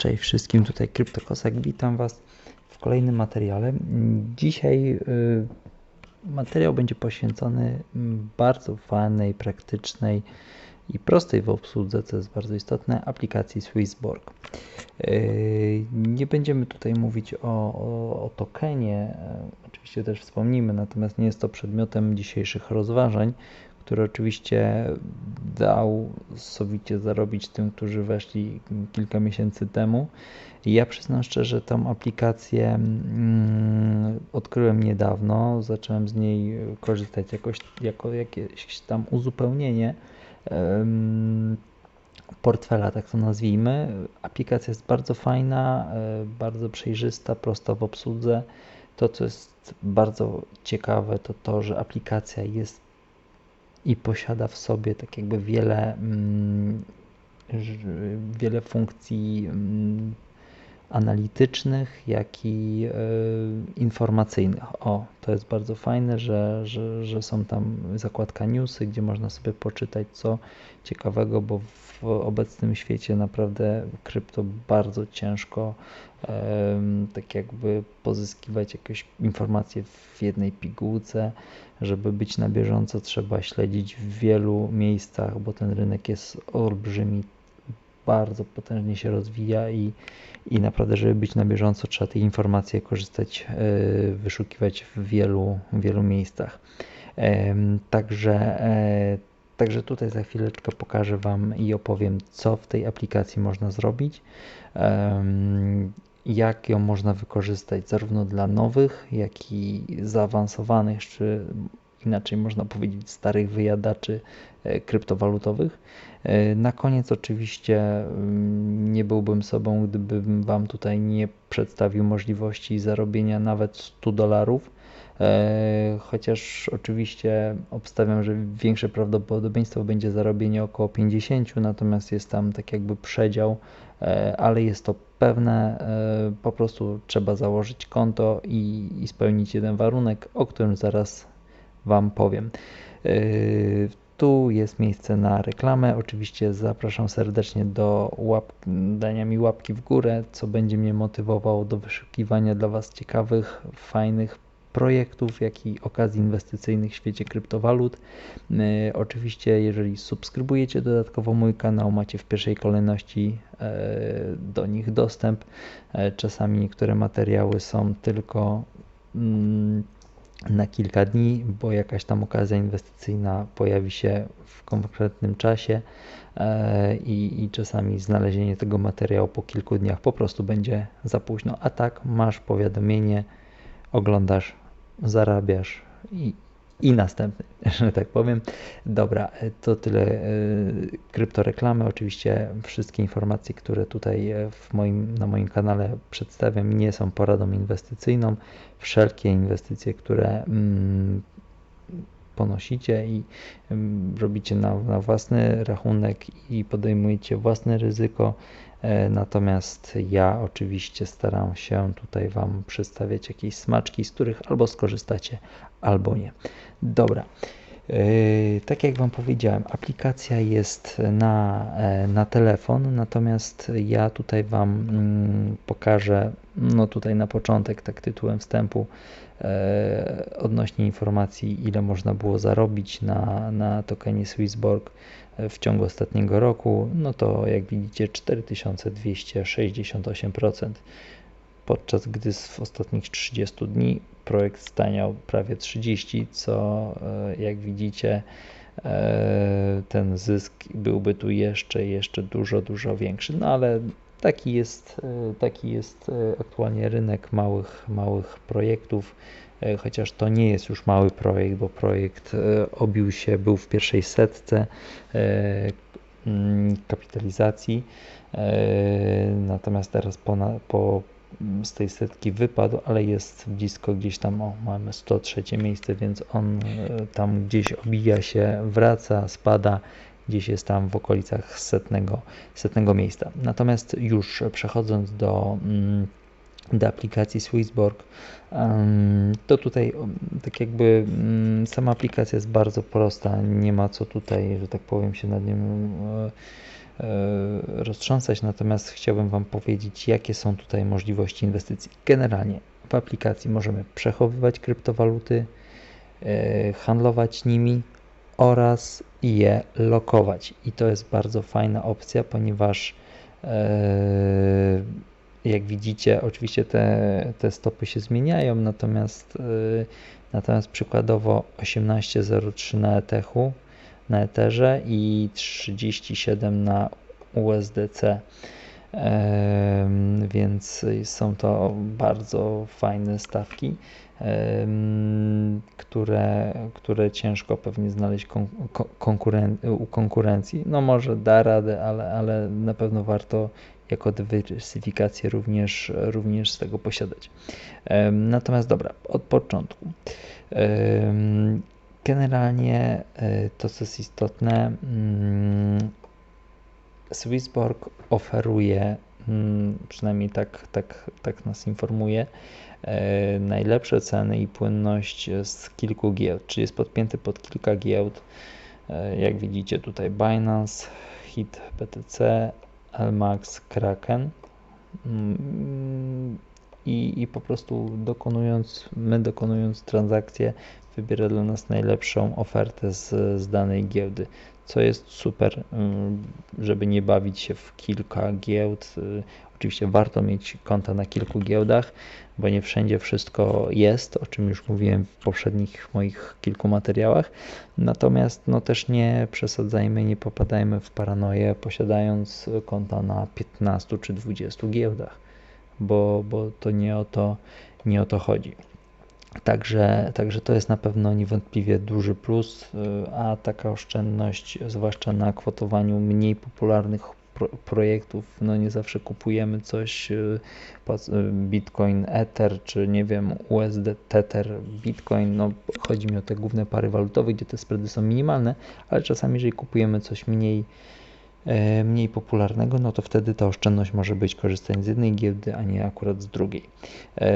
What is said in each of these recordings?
Cześć wszystkim, tutaj Kryptokosak, witam Was w kolejnym materiale. Dzisiaj y, materiał będzie poświęcony bardzo fajnej, praktycznej i prostej w obsłudze, co jest bardzo istotne, aplikacji Swissborg. Y, nie będziemy tutaj mówić o, o, o tokenie, oczywiście też wspomnimy, natomiast nie jest to przedmiotem dzisiejszych rozważań, który oczywiście dał sowicie zarobić tym, którzy weszli kilka miesięcy temu. I ja przyznam szczerze, tą aplikację mm, odkryłem niedawno, zacząłem z niej korzystać jakoś, jako jakieś tam uzupełnienie portfela, tak to nazwijmy. Aplikacja jest bardzo fajna, e, bardzo przejrzysta, prosta w obsłudze. To, co jest bardzo ciekawe, to to, że aplikacja jest i posiada w sobie tak jakby wiele, mm, wiele funkcji mm, analitycznych, jak i e, informacyjnych. O, to jest bardzo fajne, że, że, że są tam zakładka newsy, gdzie można sobie poczytać co ciekawego, bo w obecnym świecie naprawdę krypto bardzo ciężko tak jakby pozyskiwać jakieś informacje w jednej pigułce. Żeby być na bieżąco, trzeba śledzić w wielu miejscach, bo ten rynek jest olbrzymi, bardzo potężnie się rozwija i, i naprawdę, żeby być na bieżąco, trzeba te informacje korzystać, e, wyszukiwać w wielu, wielu miejscach. Także, e, także tutaj za chwileczkę pokażę Wam i opowiem, co w tej aplikacji można zrobić jak ją można wykorzystać zarówno dla nowych, jak i zaawansowanych, czy inaczej można powiedzieć starych wyjadaczy e, kryptowalutowych. E, na koniec oczywiście mm, nie byłbym sobą, gdybym Wam tutaj nie przedstawił możliwości zarobienia nawet 100 dolarów, e, chociaż oczywiście obstawiam, że większe prawdopodobieństwo będzie zarobienie około 50, natomiast jest tam tak jakby przedział, ale jest to pewne, po prostu trzeba założyć konto i, i spełnić jeden warunek, o którym zaraz Wam powiem. Tu jest miejsce na reklamę. Oczywiście zapraszam serdecznie do łap, dania mi łapki w górę, co będzie mnie motywowało do wyszukiwania dla Was ciekawych, fajnych projektów, jak i okazji inwestycyjnych w świecie kryptowalut. Yy, oczywiście, jeżeli subskrybujecie dodatkowo mój kanał, macie w pierwszej kolejności yy, do nich dostęp. Czasami niektóre materiały są tylko mm, na kilka dni, bo jakaś tam okazja inwestycyjna pojawi się w konkretnym czasie e, i, i czasami znalezienie tego materiału po kilku dniach po prostu będzie za późno. A tak masz powiadomienie, oglądasz, zarabiasz i, i następny, że tak powiem. Dobra, to tyle e, kryptoreklamy. Oczywiście wszystkie informacje, które tutaj e, w moim, na moim kanale przedstawiam, nie są poradą inwestycyjną. Wszelkie inwestycje, które mm, ponosicie i robicie na, na własny rachunek i podejmujecie własne ryzyko. E, natomiast ja oczywiście staram się tutaj Wam przedstawiać jakieś smaczki, z których albo skorzystacie, albo nie. Dobra. E, tak jak Wam powiedziałem, aplikacja jest na, e, na telefon, natomiast ja tutaj Wam mm, pokażę, no tutaj na początek, tak tytułem wstępu, odnośnie informacji, ile można było zarobić na, na tokenie Swissborg w ciągu ostatniego roku, no to jak widzicie 4268%, podczas gdy w ostatnich 30 dni projekt staniał prawie 30, co e, jak widzicie e, ten zysk byłby tu jeszcze, jeszcze dużo, dużo większy. No ale taki jest, e, taki jest aktualnie rynek małych, małych projektów, chociaż to nie jest już mały projekt, bo projekt obił się, był w pierwszej setce mm, kapitalizacji, natomiast teraz po, po z tej setki wypadł, ale jest blisko gdzieś tam, o mamy 103 miejsce, więc on e, tam gdzieś obija się, wraca, spada, gdzieś jest tam w okolicach setnego, setnego miejsca. Natomiast już przechodząc do, mm, do aplikacji Swissborg, to tutaj tak jakby sama aplikacja jest bardzo prosta, nie ma co tutaj, że tak powiem, się nad nią e, roztrząsać, natomiast chciałbym Wam powiedzieć, jakie są tutaj możliwości inwestycji. Generalnie w aplikacji możemy przechowywać kryptowaluty, handlować nimi oraz je lokować. I to jest bardzo fajna opcja, ponieważ jak widzicie, oczywiście te, te stopy się zmieniają, natomiast, yy, natomiast przykładowo 18.03 na Ethechu, na Etherze i 37 na USDC. Yy, więc są to bardzo fajne stawki, które, które ciężko pewnie znaleźć kon, konkuren u konkurencji. No może da radę, ale, ale na pewno warto jako dywersyfikację również, również z tego posiadać. Natomiast dobra, od początku. Generalnie e, to, co jest istotne, mm, Swissborg oferuje, przynajmniej tak, tak, tak nas informuje, e, najlepsze ceny i płynność z kilku giełd, czyli jest podpięty pod kilka giełd. E, jak widzicie tutaj Binance, HIT, BTC, Lmax Kraken. Mm, i, i po prostu dokonując, my dokonując transakcję wybiera dla nas najlepszą ofertę z, z danej giełdy, co jest super, mm, żeby nie bawić się w kilka giełd. Oczywiście warto mieć konta na kilku giełdach, bo nie wszędzie wszystko jest, o czym już mówiłem w poprzednich moich kilku materiałach. Natomiast no też nie przesadzajmy, nie popadajmy w paranoję, posiadając konta na 15 czy 20 giełdach, bo, bo to nie o to, nie o to chodzi. Także, także to jest na pewno niewątpliwie duży plus, a taka oszczędność, zwłaszcza na kwotowaniu mniej popularnych pro, projektów, no nie zawsze kupujemy coś y, y, Bitcoin Ether, czy nie wiem USD Tether Bitcoin, no chodzi mi o te główne pary walutowe, gdzie te spready są minimalne, ale czasami jeżeli kupujemy coś mniej mniej popularnego, no to wtedy ta oszczędność może być korzystać z jednej giełdy, a nie akurat z drugiej. E,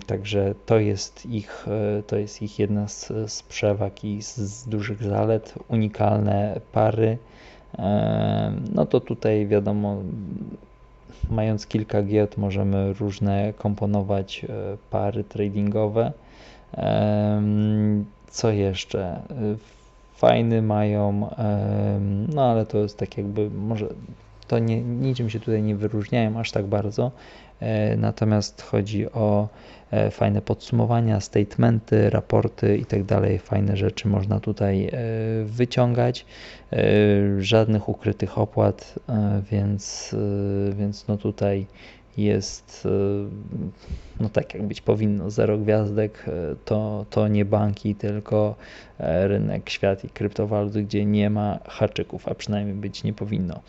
także to jest ich, e, to jest ich jedna z, z przewag i z, z dużych zalet, unikalne pary, no to tutaj wiadomo, mając kilka giełd możemy różne komponować e, pary tradingowe. Co jeszcze? Fajny mają, no ale to jest tak jakby, może to nie, niczym się tutaj nie wyróżniają aż tak bardzo, e, natomiast chodzi o e, fajne podsumowania, statementy, raporty i tak dalej. Fajne rzeczy można tutaj e, wyciągać. Żadnych ukrytych opłat, więc, więc no tutaj jest no tak jak być powinno, zero gwiazdek to, to nie banki, tylko rynek, świat i kryptowaluty, gdzie nie ma haczyków, a przynajmniej być nie powinno.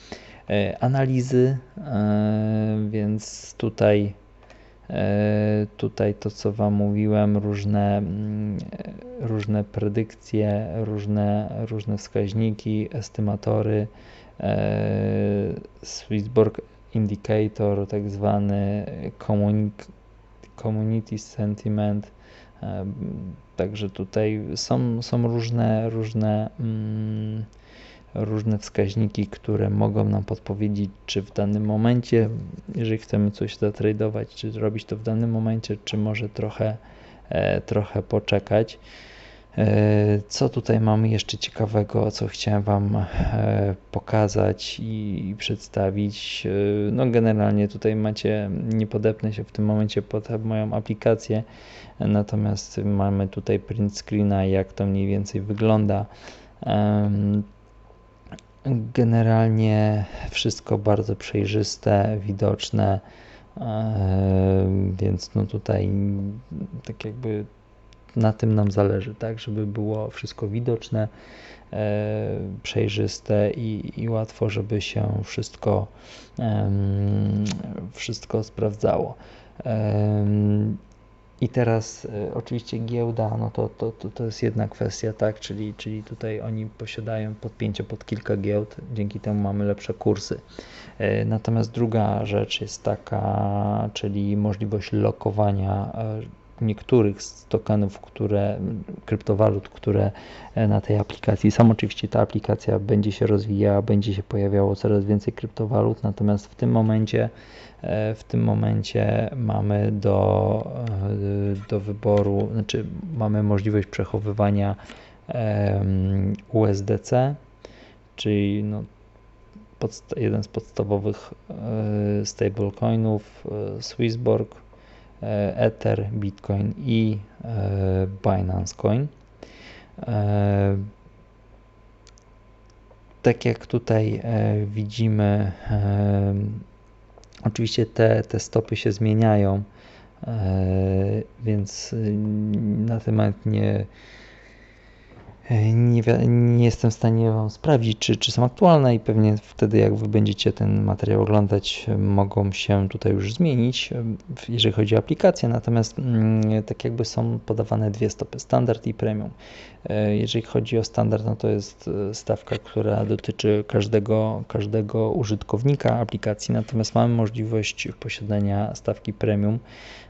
E, analizy, e, więc tutaj e, tutaj to co Wam mówiłem, różne, mm, różne predykcje, różne, różne wskaźniki, estymatory, Swissborg Indicator, tak zwany Community Sentiment, także tutaj są, są różne, różne mm, różne wskaźniki, które mogą nam podpowiedzieć, czy w danym momencie, jeżeli chcemy coś zatradować, czy zrobić to w danym momencie, czy może trochę, e, trochę poczekać. E, co tutaj mamy jeszcze ciekawego, co chciałem Wam e, pokazać i przedstawić? No generalnie tutaj macie, nie podepnę się w tym momencie pod moją aplikację, natomiast mamy tutaj print screena, jak to mniej więcej wygląda. Generalnie wszystko bardzo przejrzyste, widoczne, e, więc no tutaj tak jakby na tym nam zależy, tak, żeby było wszystko widoczne, e, przejrzyste i, i łatwo, żeby się wszystko, wszystko sprawdzało. I teraz y, oczywiście giełda, no to, to, to, to jest jedna kwestia, tak, czyli, czyli tutaj oni posiadają podpięcie pod kilka giełd, dzięki temu mamy lepsze kursy. Y, natomiast druga rzecz jest taka, czyli możliwość lokowania niektórych z tokenów, które, kryptowalut, które na tej aplikacji są. Oczywiście ta aplikacja będzie się rozwijała, będzie się pojawiało coraz więcej kryptowalut, natomiast w tym momencie w tym momencie mamy do, do wyboru, znaczy mamy możliwość przechowywania USDC, czyli no, jeden z podstawowych e, stablecoinów e, Swissborg, e, Ether, Bitcoin i Binance Coin. Tak jak tutaj widzimy, oczywiście te, te stopy się zmieniają, więc na temat nie nie, nie, jestem w stanie Wam sprawdzić, czy, czy są aktualne i pewnie wtedy, jak Wy będziecie ten materiał oglądać, mogą się tutaj już zmienić, jeżeli chodzi o aplikację. Natomiast mm, tak jakby są podawane dwie stopy, standard i premium. E, jeżeli chodzi o standard, no to jest e, stawka, która dotyczy każdego, każdego użytkownika aplikacji, natomiast mamy możliwość posiadania stawki premium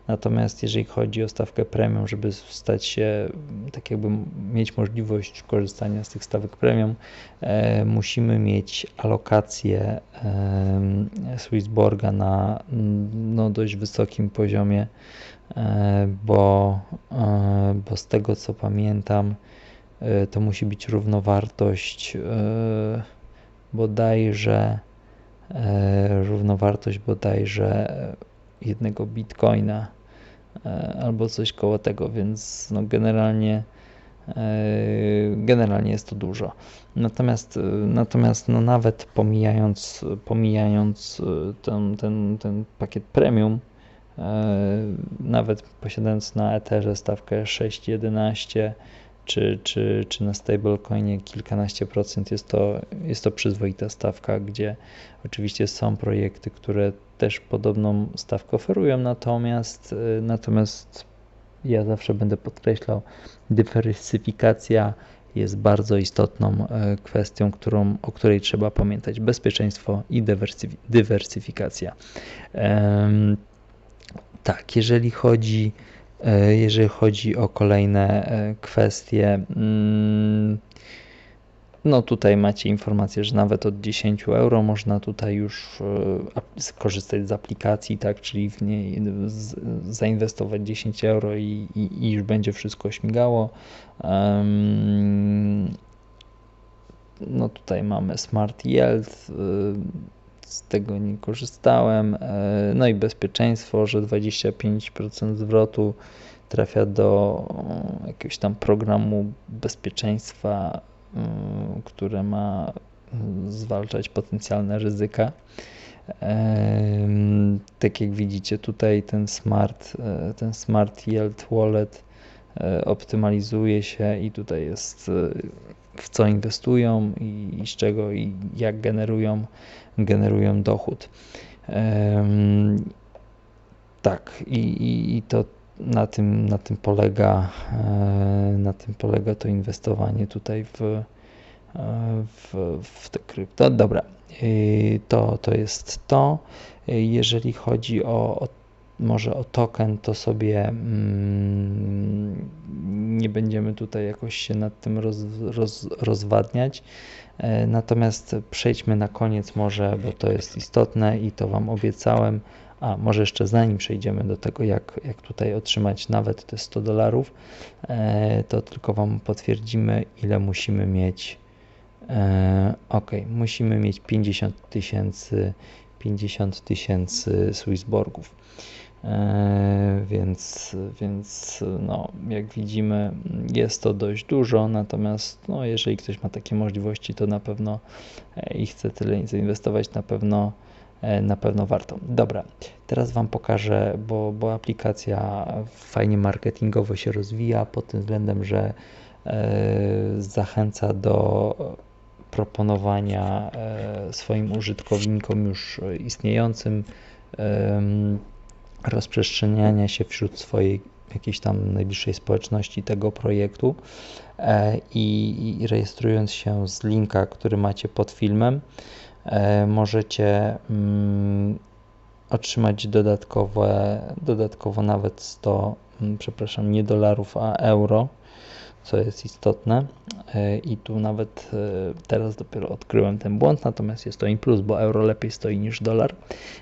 Natomiast jeżeli chodzi o stawkę premium, żeby stać się, tak jakby mieć możliwość korzystania z tych stawek premium, e, musimy mieć alokację e, Swissborga na no, dość wysokim poziomie, e, bo, bo z tego co pamiętam, to musi być równowartość bodajże równowartość bodajże jednego bitcoina albo coś koło tego, więc no generalnie generalnie jest to dużo. Natomiast, natomiast no nawet pomijając, pomijając ten, ten, ten pakiet premium, nawet posiadając na Etherze stawkę 6,11 czy, czy, czy na stablecoinie kilkanaście procent jest to, jest to przyzwoita stawka, gdzie oczywiście są projekty, które też podobną stawkę oferują, natomiast, natomiast ja zawsze będę podkreślał, dywersyfikacja jest bardzo istotną y, kwestią, którą, o której trzeba pamiętać. Bezpieczeństwo i dywersyfikacja. Tak, jeżeli chodzi E, jeżeli chodzi o kolejne e, kwestie, mm, no tutaj macie informację, że nawet od 10 euro można tutaj już e, skorzystać z aplikacji, tak, czyli w niej zainwestować 10 euro i, i, i już będzie wszystko śmigało. No tutaj mamy Smart Yield, z tego nie korzystałem. E, no i bezpieczeństwo, że 25% zwrotu trafia do jakiegoś tam programu bezpieczeństwa, które ma zwalczać potencjalne ryzyka. E, tak jak widzicie tutaj ten smart, e, ten smart yield wallet optymalizuje się i tutaj jest w co inwestują i, z czego i jak generują, generują dochód. tak, i, i, i to na tym, na tym polega e, na tym polega to inwestowanie tutaj w, e, w, w te krypto. Dobra, to, to jest to. Jeżeli chodzi o, o może o token, to sobie mm, nie będziemy tutaj jakoś się nad tym roz, roz, rozwadniać. E, natomiast przejdźmy na koniec może, bo to jest istotne i to Wam obiecałem. A może jeszcze zanim przejdziemy do tego, jak, jak tutaj otrzymać nawet te 100 dolarów, e, to tylko Wam potwierdzimy, ile musimy mieć. E, ok, musimy mieć 50 tysięcy 50 tysięcy Swissborgów. E, więc, więc no, jak widzimy, jest to dość dużo, natomiast no, jeżeli ktoś ma takie możliwości, to na pewno i chce tyle zainwestować, na pewno na pewno warto. Dobra, teraz Wam pokażę, bo, bo aplikacja fajnie marketingowo się rozwija pod tym względem, że zachęca do proponowania swoim użytkownikom już istniejącym rozprzestrzeniania się wśród swojej jakiejś tam najbliższej społeczności tego projektu e, i, i rejestrując się z linka, który macie pod filmem, e, możecie mm, otrzymać dodatkowe, dodatkowo nawet 100 mm, przepraszam, nie dolarów, a euro, co jest istotne. E, I tu nawet e, teraz dopiero odkryłem ten błąd, natomiast jest to in plus, bo euro lepiej stoi niż dolar.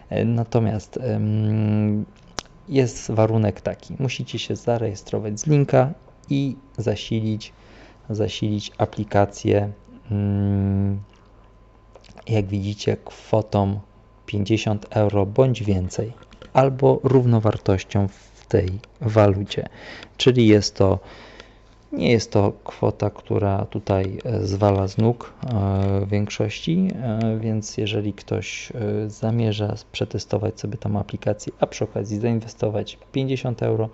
E, natomiast jest warunek taki, musicie się zarejestrować z linka i zasilić, zasilić aplikację, mm, jak widzicie, kwotą 50 euro bądź więcej, albo równowartością w tej walucie. Czyli jest to nie jest to kwota, która tutaj e, zwala z nóg e, większości, e, więc jeżeli ktoś zamierza przetestować sobie tą aplikację, a przy okazji zainwestować 50 euro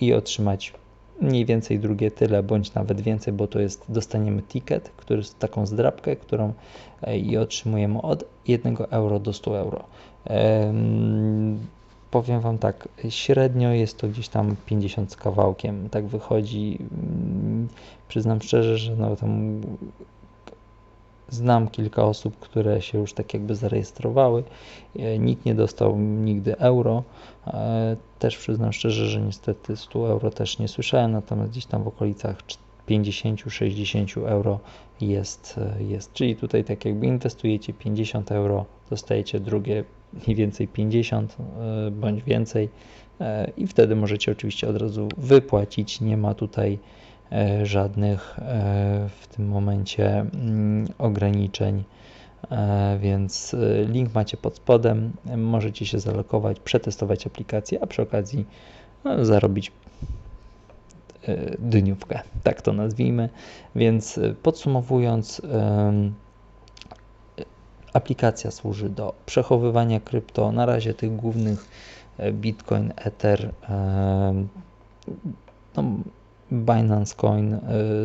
i otrzymać mniej więcej drugie tyle, bądź nawet więcej, bo to jest, dostaniemy ticket, który jest taką zdrabkę, którą i otrzymujemy od 1 euro do 100 euro powiem Wam tak, średnio jest to gdzieś tam 50 z kawałkiem, tak wychodzi. Mm, przyznam szczerze, że no tam znam kilka osób, które się już tak jakby zarejestrowały. E, nikt nie dostał nigdy euro. E, też przyznam szczerze, że niestety 100 euro też nie słyszałem, natomiast gdzieś tam w okolicach 50-60 euro jest, e, jest. Czyli tutaj tak jakby inwestujecie 50 euro, dostajecie drugie mniej więcej 50 e, bądź więcej i wtedy możecie oczywiście od razu wypłacić. Nie ma tutaj żadnych w tym momencie mm, ograniczeń, więc link macie pod spodem. Możecie się zalokować, przetestować aplikację, a przy okazji no, zarobić dniówkę, tak to nazwijmy. Więc podsumowując, Aplikacja służy do przechowywania krypto. Na razie tych głównych e, Bitcoin, Ether, e, no, Binance Coin, e,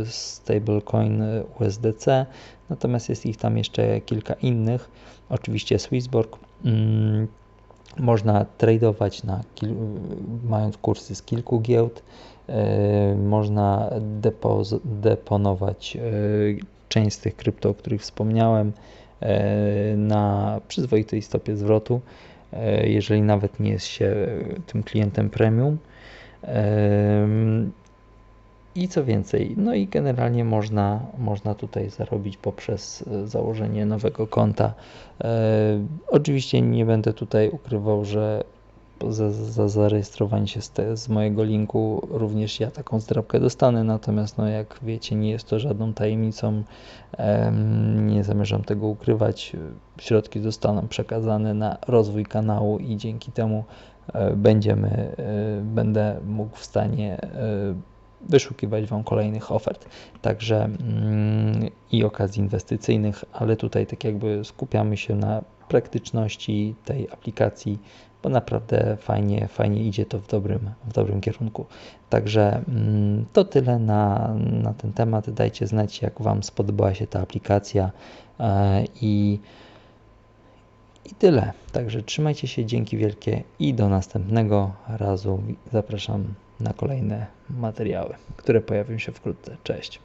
Stablecoin USDC, natomiast jest ich tam jeszcze kilka innych. Oczywiście Swissborg. Mm, można tradować na mając kursy z kilku giełd. Można deponować część z tych krypto, o których wspomniałem na przyzwoitej stopie zwrotu, jeżeli nawet nie jest się tym klientem premium. E, I co więcej, no i generalnie można, można tutaj zarobić poprzez założenie nowego konta. oczywiście nie będę tutaj ukrywał, że za, za zarejestrowanie się z, te, z, mojego linku również ja taką zdrabkę dostanę, natomiast no jak wiecie nie jest to żadną tajemnicą, nie zamierzam tego ukrywać, środki zostaną przekazane na rozwój kanału i dzięki temu e, będziemy, e, będę mógł w stanie e, wyszukiwać Wam kolejnych ofert, także mm, i okazji inwestycyjnych, ale tutaj tak jakby skupiamy się na praktyczności tej aplikacji, bo naprawdę fajnie, fajnie idzie to w dobrym, w dobrym kierunku. Także mm, to tyle na, na ten temat. Dajcie znać, jak Wam spodobała się ta aplikacja e, i, i tyle. Także trzymajcie się, dzięki wielkie i do następnego razu. Zapraszam na kolejne materiały, które pojawią się wkrótce. Cześć.